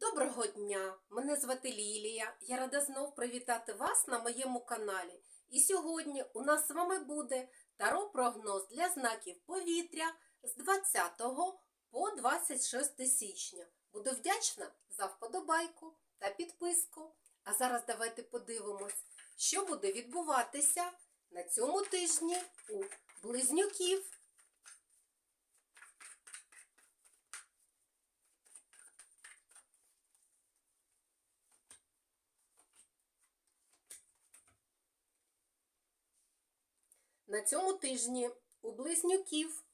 Доброго дня! Мене звати Лілія. Я рада знов привітати вас на моєму каналі. І сьогодні у нас з вами буде таро-прогноз для знаків повітря з 20 по 26 січня. Буду вдячна за вподобайку та підписку. А зараз давайте подивимось, що буде відбуватися на цьому тижні у близнюків. На цьому тижні у близнюків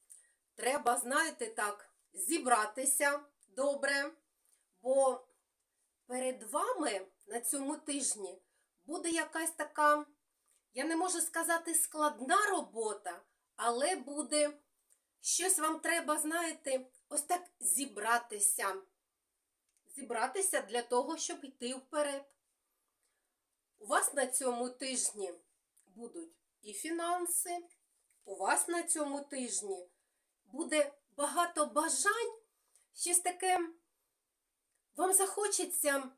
треба, знаєте, так, зібратися добре, бо перед вами на цьому тижні буде якась така, я не можу сказати, складна робота, але буде щось вам треба, знаєте, ось так зібратися. Зібратися для того, щоб йти вперед. У вас на цьому тижні будуть і фінанси. У вас на цьому тижні буде багато бажань, щось таке. Вам захочеться,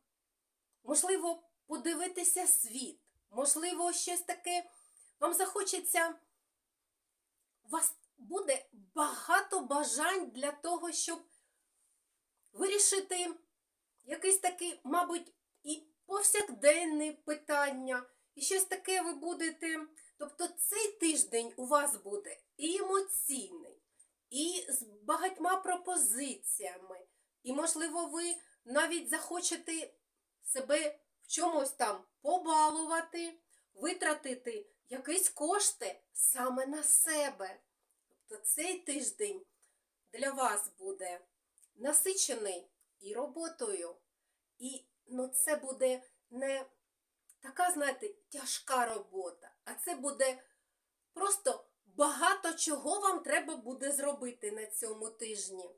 можливо, подивитися світ, можливо, щось таке. Вам захочеться. У вас буде багато бажань для того, щоб вирішити якесь таке, мабуть, і повсякденне питання, і щось таке ви будете. Тобто цей тиждень у вас буде і емоційний, і з багатьма пропозиціями, і, можливо, ви навіть захочете себе в чомусь там побалувати, витратити якісь кошти саме на себе. Тобто цей тиждень для вас буде насичений і роботою, і ну, це буде не така, знаєте, тяжка робота, а це буде просто багато чого вам треба буде зробити на цьому тижні.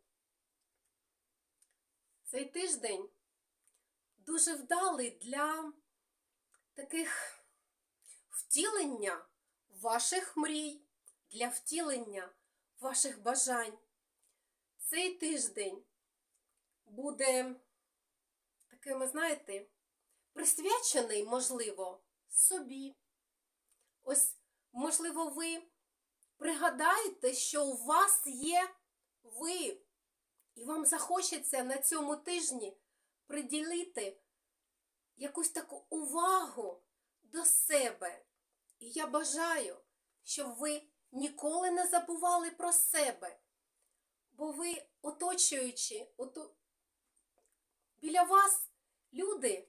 Цей тиждень дуже вдалий для таких втілення ваших мрій, для втілення ваших бажань. Цей тиждень буде такими, знаєте, присвячений, можливо, собі. Ось, можливо, ви пригадаєте, що у вас є ви, і вам захочеться на цьому тижні приділити якусь таку увагу до себе. І я бажаю, щоб ви ніколи не забували про себе, бо ви, оточуючи, ото... біля вас люди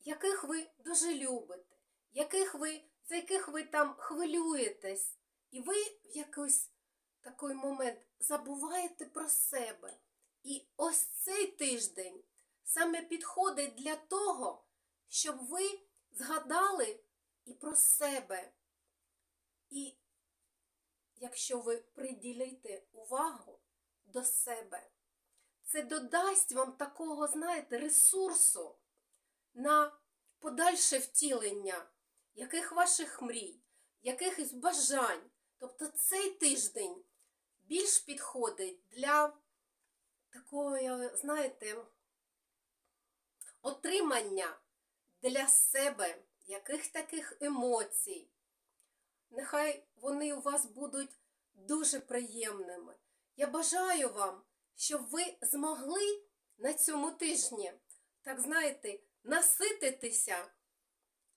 яких ви дуже любите, яких ви, за яких ви там хвилюєтесь, і ви в якийсь такий момент забуваєте про себе. І ось цей тиждень саме підходить для того, щоб ви згадали і про себе. І якщо ви приділите увагу до себе, це додасть вам такого, знаєте, ресурсу на подальше втілення яких ваших мрій, якихось бажань. Тобто цей тиждень більш підходить для такої, знаєте, отримання для себе яких таких емоцій. Нехай вони у вас будуть дуже приємними. Я бажаю вам, щоб ви змогли на цьому тижні, так знаєте, насититися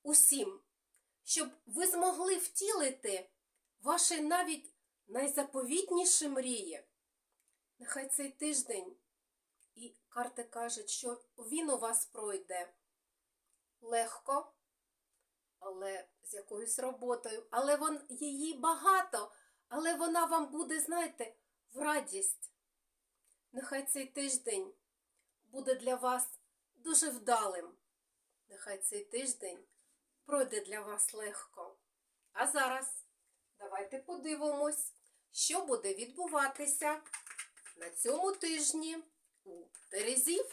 усім, щоб ви змогли втілити ваші навіть найзаповітніші мрії. Нехай цей тиждень, і карти кажуть, що він у вас пройде легко, але з якоюсь роботою, але вон, її багато, але вона вам буде, знаєте, в радість. Нехай цей тиждень буде для вас дуже вдалим. Нехай цей тиждень пройде для вас легко. А зараз давайте подивимось, що буде відбуватися на цьому тижні у Терезів.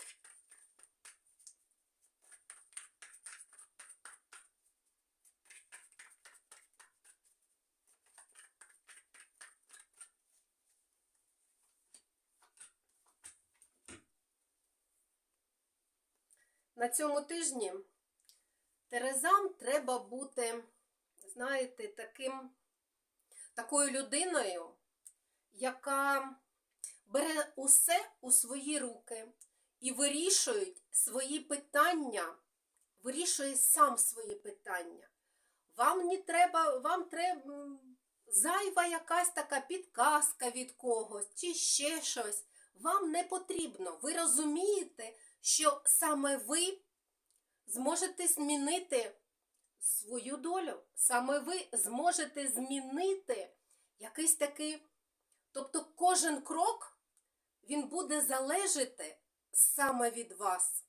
на цьому тижні Терезам треба бути, знаєте, таким, такою людиною, яка бере усе у свої руки і вирішує свої питання, вирішує сам свої питання. Вам не треба, вам треба зайва якась така підказка від когось чи ще щось. Вам не потрібно. Ви розумієте, що саме ви зможете змінити свою долю. Саме ви зможете змінити якийсь такий. Тобто кожен крок він буде залежати саме від вас.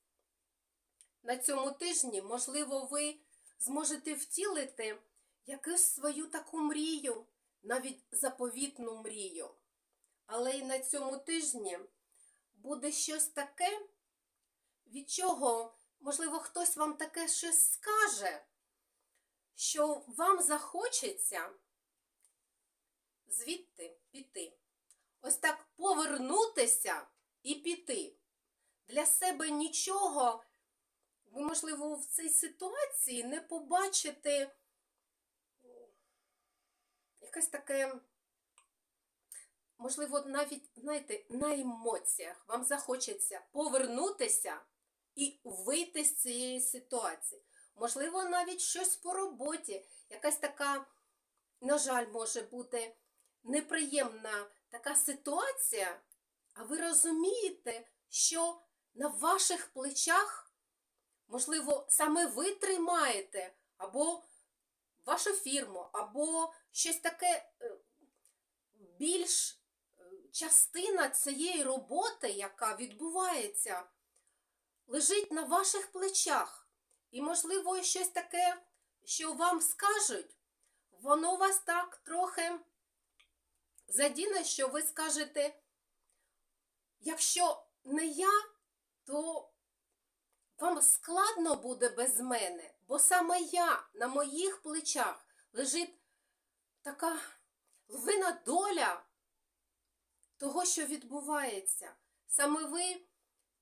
На цьому тижні, можливо, ви зможете втілити якусь свою таку мрію, навіть заповітну мрію. Але і на цьому тижні буде щось таке, від чого, можливо, хтось вам таке щось скаже, що вам захочеться звідти піти. Ось так повернутися і піти. Для себе нічого, ви, можливо, в цій ситуації не побачите якесь таке, можливо, навіть, знаєте, на емоціях вам захочеться повернутися і вийти з цієї ситуації. Можливо, навіть щось по роботі, якась така, на жаль, може бути неприємна така ситуація, а ви розумієте, що на ваших плечах, можливо, саме ви тримаєте або вашу фірму, або щось таке е, більш е, частина цієї роботи, яка відбувається, лежить на ваших плечах. І, можливо, щось таке, що вам скажуть, воно вас так трохи задіне, що ви скажете, якщо не я, то вам складно буде без мене, бо саме я на моїх плечах лежить така львина доля того, що відбувається. Саме ви,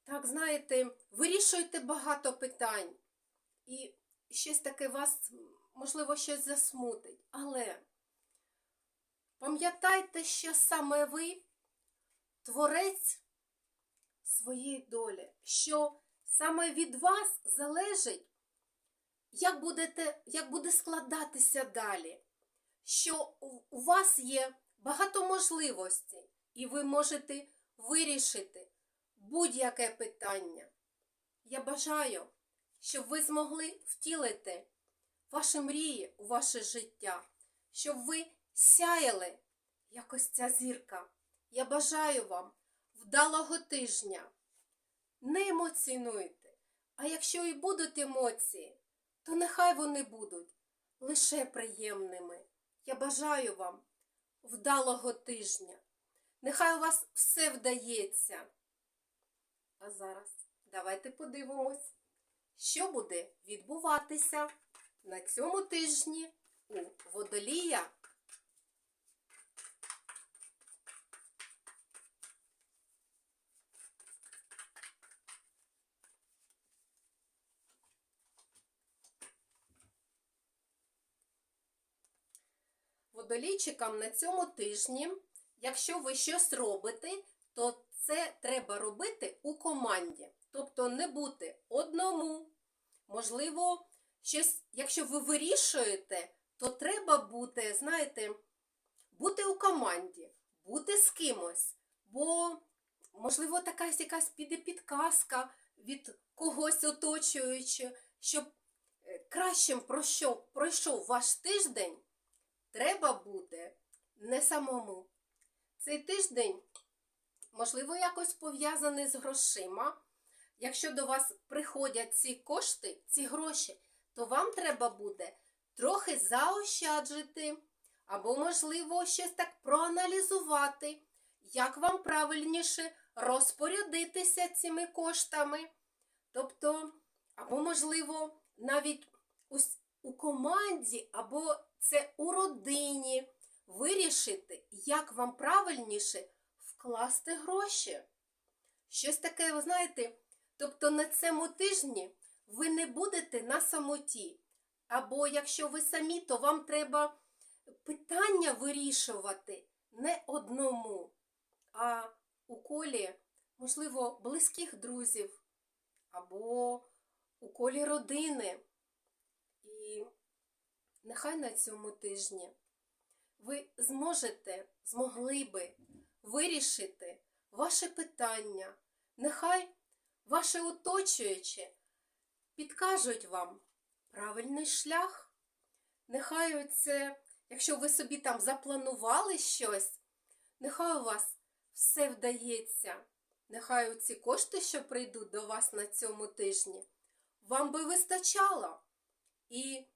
так знаєте, вирішуєте багато питань. І щось таке вас, можливо, щось засмутить. Але пам'ятайте, що саме ви творець своєї долі, що саме від вас залежить, як, будете, як буде складатися далі, що у- вас є багато можливостей, і ви можете вирішити будь-яке питання. Я бажаю, щоб ви змогли втілити ваші мрії у ваше життя, щоб ви сяяли, як ось ця зірка. Я бажаю вам вдалого тижня. Не емоціонуйте. А якщо і будуть емоції, то нехай вони будуть лише приємними. Я бажаю вам вдалого тижня. Нехай у вас все вдається. А зараз давайте подивимось, що буде відбуватися на цьому тижні у водолія. Водолійчикам на цьому тижні, якщо ви щось робите, то це треба робити у команді. Тобто не бути одному. Можливо, щось, якщо ви вирішуєте, то треба бути, знаєте, бути у команді, бути з кимось. Бо, можливо, така якась піде підказка від когось оточуючи, щоб е, кращим пройшов, пройшов ваш тиждень, треба бути не самому. Цей тиждень, можливо, якось пов'язаний з грошима. Якщо до вас приходять ці кошти, ці гроші, то вам треба буде трохи заощаджити, або, можливо, щось так проаналізувати, як вам правильніше розпорядитися цими коштами. Тобто, або, можливо, навіть у команді, або це у родині вирішити, як вам правильніше вкласти гроші. Щось таке, ви знаєте, тобто на цьому тижні ви не будете на самоті. Або якщо ви самі, то вам треба питання вирішувати не одному, а у колі, можливо, близьких друзів або у колі родини. І нехай на цьому тижні ви зможете, змогли би вирішити ваше питання. Нехай ваше оточуюче підкажуть вам правильний шлях. Нехай оце, якщо ви собі там запланували щось, нехай у вас все вдається. Нехай оці кошти, що прийдуть до вас на цьому тижні, вам би вистачало. І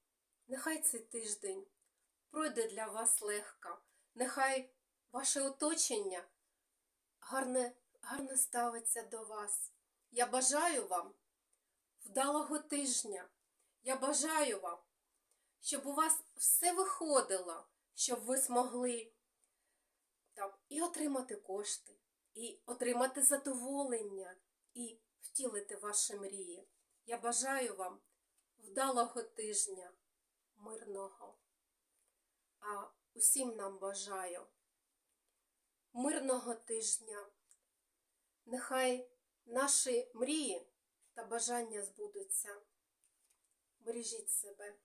нехай цей тиждень пройде для вас легко. Нехай ваше оточення гарне, гарно ставиться до вас. Я бажаю вам вдалого тижня. Я бажаю вам, щоб у вас все виходило, щоб ви змогли там, і отримати кошти, і отримати задоволення, і втілити ваші мрії. Я бажаю вам вдалого тижня, мирного. А усім нам бажаю мирного тижня. Нехай наші мрії та бажання збудуться. Бережіть себе.